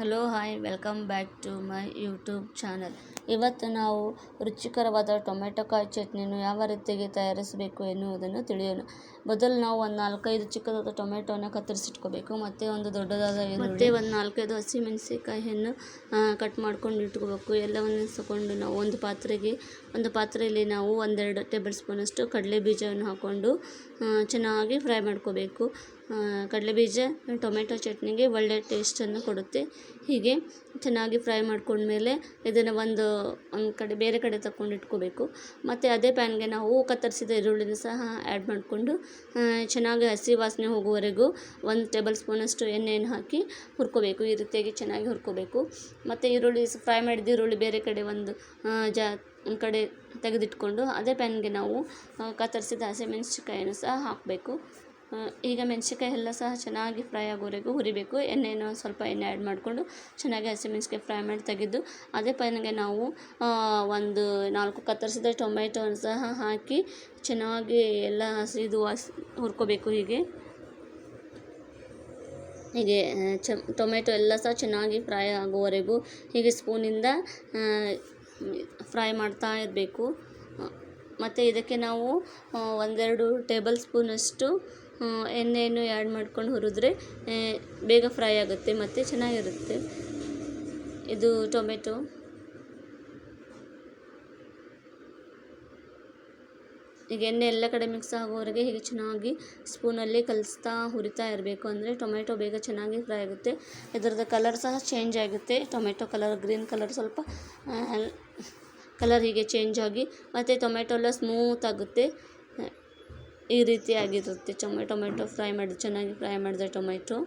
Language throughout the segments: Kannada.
Hello, hi, welcome back to my YouTube channel. ಇವತ್ತು ನಾವು ರುಚಿಕರವಾದ ಟೊಮೆಟೊ ಕಾಯಿ ಚಟ್ನಿಯನ್ನು ಯಾವ ರೀತಿಯಾಗಿ ತಯಾರಿಸಬೇಕು ಎನ್ನುವುದನ್ನು ತಿಳಿಯೋಣ. ಮೊದಲು ನಾವು ಒಂದು ನಾಲ್ಕೈದು ಚಿಕ್ಕದಾದ ಟೊಮೆಟೊನ ಕತ್ತರಿಸಿಟ್ಕೋಬೇಕು. ಮತ್ತು ಒಂದು ದೊಡ್ಡದಾದ ಮತ್ತು ಒಂದು ನಾಲ್ಕೈದು ಹಸಿಮೆಣಸಿಕಾಯಿಯನ್ನು ಕಟ್ ಮಾಡ್ಕೊಂಡು ಇಟ್ಕೋಬೇಕು. ಎಲ್ಲವನ್ನು ತಗೊಂಡು ನಾವು ಒಂದು ಪಾತ್ರೆಗೆ, ಒಂದು ಪಾತ್ರೆಯಲ್ಲಿ ನಾವು ಒಂದೆರಡು ಟೇಬಲ್ ಸ್ಪೂನಷ್ಟು ಕಡಲೆ ಬೀಜವನ್ನು ಹಾಕ್ಕೊಂಡು ಚೆನ್ನಾಗಿ ಫ್ರೈ ಮಾಡ್ಕೋಬೇಕು. ಕಡಲೆ ಬೀಜ ಟೊಮೆಟೊ ಚಟ್ನಿಗೆ ಒಳ್ಳೆ ಟೇಸ್ಟನ್ನು ಕೊಡುತ್ತೆ. ಹೀಗೆ ಚೆನ್ನಾಗಿ ಫ್ರೈ ಮಾಡ್ಕೊಂಡ್ಮೇಲೆ ಇದನ್ನು ಒಂದು ಒಂದು ಕಡೆ, ಬೇರೆ ಕಡೆ ತಗೊಂಡು ಇಟ್ಕೋಬೇಕು. ಮತ್ತು ಅದೇ ಪ್ಯಾನ್ಗೆ ನಾವು ಕತ್ತರಿಸಿದ ಈರುಳ್ಳಿನ ಸಹ ಆ್ಯಡ್ ಮಾಡಿಕೊಂಡು ಚೆನ್ನಾಗಿ ಹಸಿ ವಾಸನೆ ಹೋಗುವವರೆಗೂ ಒಂದು ಟೇಬಲ್ ಸ್ಪೂನಷ್ಟು ಎಣ್ಣೆಯನ್ನು ಹಾಕಿ ಹುರ್ಕೋಬೇಕು. ಈ ರೀತಿಯಾಗಿ ಚೆನ್ನಾಗಿ ಹುರ್ಕೋಬೇಕು. ಮತ್ತು ಈರುಳ್ಳಿ ಫ್ರೈ ಮಾಡಿದ ಈರುಳ್ಳಿ ಬೇರೆ ಕಡೆ ಒಂದು ಜಾ, ಒಂದು ಕಡೆ ತೆಗೆದಿಟ್ಕೊಂಡು ಅದೇ ಪ್ಯಾನ್ಗೆ ನಾವು ಕತ್ತರಿಸಿದ ಹಸಿಮೆಣಸಿನ್ಕಾಯನ್ನು ಸಹ ಹಾಕಬೇಕು. ಈಗ ಮೆಣಸಿನ್ಕಾಯಿ ಎಲ್ಲ ಸಹ ಚೆನ್ನಾಗಿ ಫ್ರೈ ಆಗೋವರೆಗೂ ಹುರಿಬೇಕು. ಎಣ್ಣೆಯನ್ನು ಸ್ವಲ್ಪ ಎಣ್ಣೆ ಆ್ಯಡ್ ಮಾಡಿಕೊಂಡು ಚೆನ್ನಾಗಿ ಹಸಿಮೆಣಸಿನ್ಕಾಯಿ ಫ್ರೈ ಮಾಡಿ ತೆಗೆದು ಅದೇ ಪೈನಿಗೆ ನಾವು ಒಂದು ನಾಲ್ಕು ಕತ್ತರಿಸಿದ ಟೊಮೆಟೊ ಸಹ ಹಾಕಿ ಚೆನ್ನಾಗಿ ಎಲ್ಲ ಹಸಿದು ಹಸಿ, ಹುರ್ಕೋಬೇಕು ಹೀಗೆ. ಹೀಗೆ ಚ ಟೊಮೆಟೊ ಎಲ್ಲ ಸಹ ಚೆನ್ನಾಗಿ ಫ್ರೈ ಆಗುವವರೆಗೂ ಹೀಗೆ ಸ್ಪೂನಿಂದ ಫ್ರೈ ಮಾಡ್ತಾ ಇರಬೇಕು. ಮತ್ತು ಇದಕ್ಕೆ ನಾವು ಒಂದೆರಡು ಟೇಬಲ್ ಸ್ಪೂನಷ್ಟು ಎಣ್ಣೆಯನ್ನು ಆ್ಯಡ್ ಮಾಡ್ಕೊಂಡು ಹುರಿದ್ರೆ ಬೇಗ ಫ್ರೈ ಆಗುತ್ತೆ, ಮತ್ತು ಚೆನ್ನಾಗಿರುತ್ತೆ. ಇದು ಟೊಮೆಟೊ. ಈಗ ಎಣ್ಣೆ ಎಲ್ಲ ಕಡೆ ಮಿಕ್ಸ್ ಆಗೋವರೆಗೆ ಹೀಗೆ ಚೆನ್ನಾಗಿ ಸ್ಪೂನಲ್ಲಿ ಕಲಿಸ್ತಾ ಹುರಿತಾ ಇರಬೇಕು. ಅಂದರೆ ಟೊಮೆಟೊ ಬೇಗ ಚೆನ್ನಾಗಿ ಫ್ರೈ ಆಗುತ್ತೆ. ಇದರದ್ದು ಕಲರ್ ಸಹ ಚೇಂಜ್ ಆಗುತ್ತೆ. ಟೊಮೆಟೊ ಕಲರ್ ಗ್ರೀನ್ ಕಲರ್ ಸ್ವಲ್ಪ ಕಲರ್ ಹೀಗೆ ಚೇಂಜ್ ಆಗಿ, ಮತ್ತು ಟೊಮೆಟೊ ಎಲ್ಲ ಸ್ಮೂತ್ ಆಗುತ್ತೆ. ಈ ರೀತಿಯಾಗಿರುತ್ತೆ. ಚೊಮೆ, ಟೊಮೆಟೊ ಫ್ರೈ ಮಾಡಿ, ಚೆನ್ನಾಗಿ ಫ್ರೈ ಮಾಡಿದೆ ಟೊಮೆಟೊ.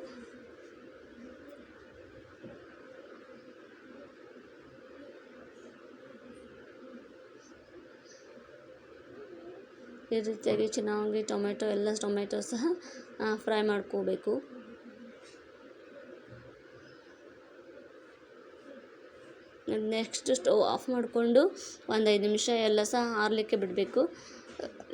ಈ ರೀತಿಯಾಗಿ ಚೆನ್ನಾಗಿ ಟೊಮೆಟೊ, ಎಲ್ಲ ಟೊಮೆಟೊ ಸಹ ಫ್ರೈ ಮಾಡ್ಕೋಬೇಕು. ನೆಕ್ಸ್ಟ್ ಸ್ಟವ್ ಆಫ್ ಮಾಡಿಕೊಂಡು ಒಂದು ಐದು ನಿಮಿಷ ಎಲ್ಲ ಸಹ ಆರಲಿಕ್ಕೆ ಬಿಡಬೇಕು.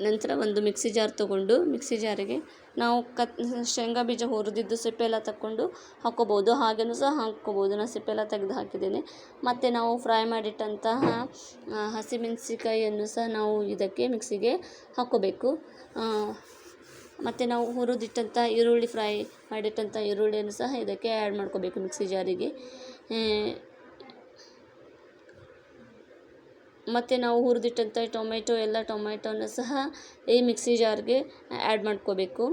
ನಂತರ ಒಂದು ಮಿಕ್ಸಿ ಜಾರ್ ತೊಗೊಂಡು ಮಿಕ್ಸಿ ಜಾರಿಗೆ ನಾವು ಕತ್ ಶೇಂಗಾ ಬೀಜ ಹುರಿದಿದ್ದು ಸಿಪ್ಪೆ ಎಲ್ಲ ತಕ್ಕೊಂಡು ಹಾಕ್ಕೋಬೋದು. ಹಾಗೆಯೂ ಸಹ ಹಾಕ್ಕೋಬೋದು. ನಾನು ಸಿಪ್ಪೆ ಎಲ್ಲ ತೆಗೆದು ಹಾಕಿದ್ದೇನೆ. ಮತ್ತು ನಾವು ಫ್ರೈ ಮಾಡಿಟ್ಟಂತಹ ಹಸಿಮೆಣಸಿಕಾಯಿಯನ್ನು ಸಹ ನಾವು ಇದಕ್ಕೆ ಮಿಕ್ಸಿಗೆ ಹಾಕ್ಕೋಬೇಕು. ಮತ್ತು ನಾವು ಹುರಿದಿಟ್ಟಂಥ ಈರುಳ್ಳಿ ಫ್ರೈ ಮಾಡಿಟ್ಟಂಥ ಈರುಳ್ಳಿಯನ್ನು ಸಹ ಇದಕ್ಕೆ ಆ್ಯಡ್ ಮಾಡ್ಕೋಬೇಕು ಮಿಕ್ಸಿ ಜಾರಿಗೆ. ಮತ್ತು ನಾವು ಹುರಿದಿಟ್ಟಂಥ ಟೊಮೆಟೊ, ಎಲ್ಲ ಟೊಮೆಟೊನ ಸಹ ಈ ಮಿಕ್ಸಿ ಜಾರ್ಗೆ ಆ್ಯಡ್ ಮಾಡ್ಕೋಬೇಕು.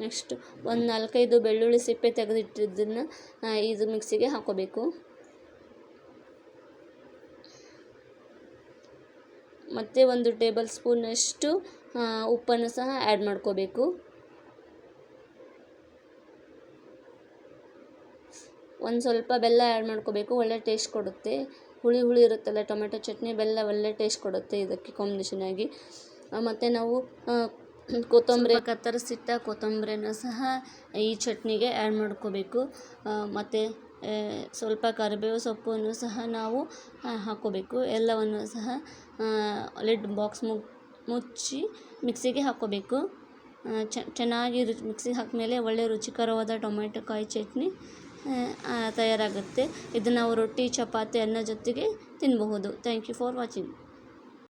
ನೆಕ್ಸ್ಟ್ ಒಂದು ನಾಲ್ಕೈದು ಬೆಳ್ಳುಳ್ಳಿ ಸಿಪ್ಪೆ ತೆಗೆದಿಟ್ಟಿದ್ದನ್ನು ಇದು ಮಿಕ್ಸಿಗೆ ಹಾಕೋಬೇಕು. ಮತ್ತು ಒಂದು ಟೇಬಲ್ ಸ್ಪೂನಷ್ಟು ಉಪ್ಪನ್ನು ಸಹ ಆ್ಯಡ್ ಮಾಡ್ಕೋಬೇಕು. ಒಂದು ಸ್ವಲ್ಪ ಬೆಲ್ಲ ಆ್ಯಡ್ ಮಾಡ್ಕೋಬೇಕು, ಒಳ್ಳೆ ಟೇಸ್ಟ್ ಕೊಡುತ್ತೆ. ಹುಳಿ ಹುಳಿ ಇರುತ್ತಲ್ಲ, ಟೊಮೆಟೊ ಚಟ್ನಿ, ಬೆಲ್ಲ ಒಳ್ಳೆ ಟೇಸ್ಟ್ ಕೊಡುತ್ತೆ ಇದಕ್ಕೆ ಕಾಂಬಿನೇಷನಾಗಿ ಮತ್ತು ನಾವು ಕೊತ್ತಂಬರಿ ಕತ್ತರಿಸಿಟ್ಟ ಕೊತ್ತಂಬರಿನ ಸಹ ಈ ಚಟ್ನಿಗೆ ಆ್ಯಡ್ ಮಾಡ್ಕೋಬೇಕು. ಮತ್ತು ಸ್ವಲ್ಪ ಕರಿಬೇವು ಸೊಪ್ಪನ್ನು ಸಹ ನಾವು ಹಾಕ್ಕೋಬೇಕು ಎಲ್ಲವನ್ನು ಸಹ ಲಿಡ್ ಬಾಕ್ಸ್ ಮುಚ್ಚಿ ಮಿಕ್ಸಿಗೆ ಹಾಕ್ಕೋಬೇಕು ಚೆನ್ನಾಗಿ ರುಚಿ ಮಿಕ್ಸಿಗೆ ಹಾಕಿದ್ಮೇಲೆ ಒಳ್ಳೆ ರುಚಿಕರವಾದ ಟೊಮೆಟೊ ಕಾಯಿ ಚಟ್ನಿ ತಯಾರಾಗುತ್ತೆ. ಇದನ್ನು ನಾವು ರೊಟ್ಟಿ ಚಪಾತಿ ಅನ್ನ ಜೊತೆಗೆ ತಿನ್ನಬಹುದು ಥ್ಯಾಂಕ್ ಯು ಫಾರ್ ವಾಚಿಂಗ್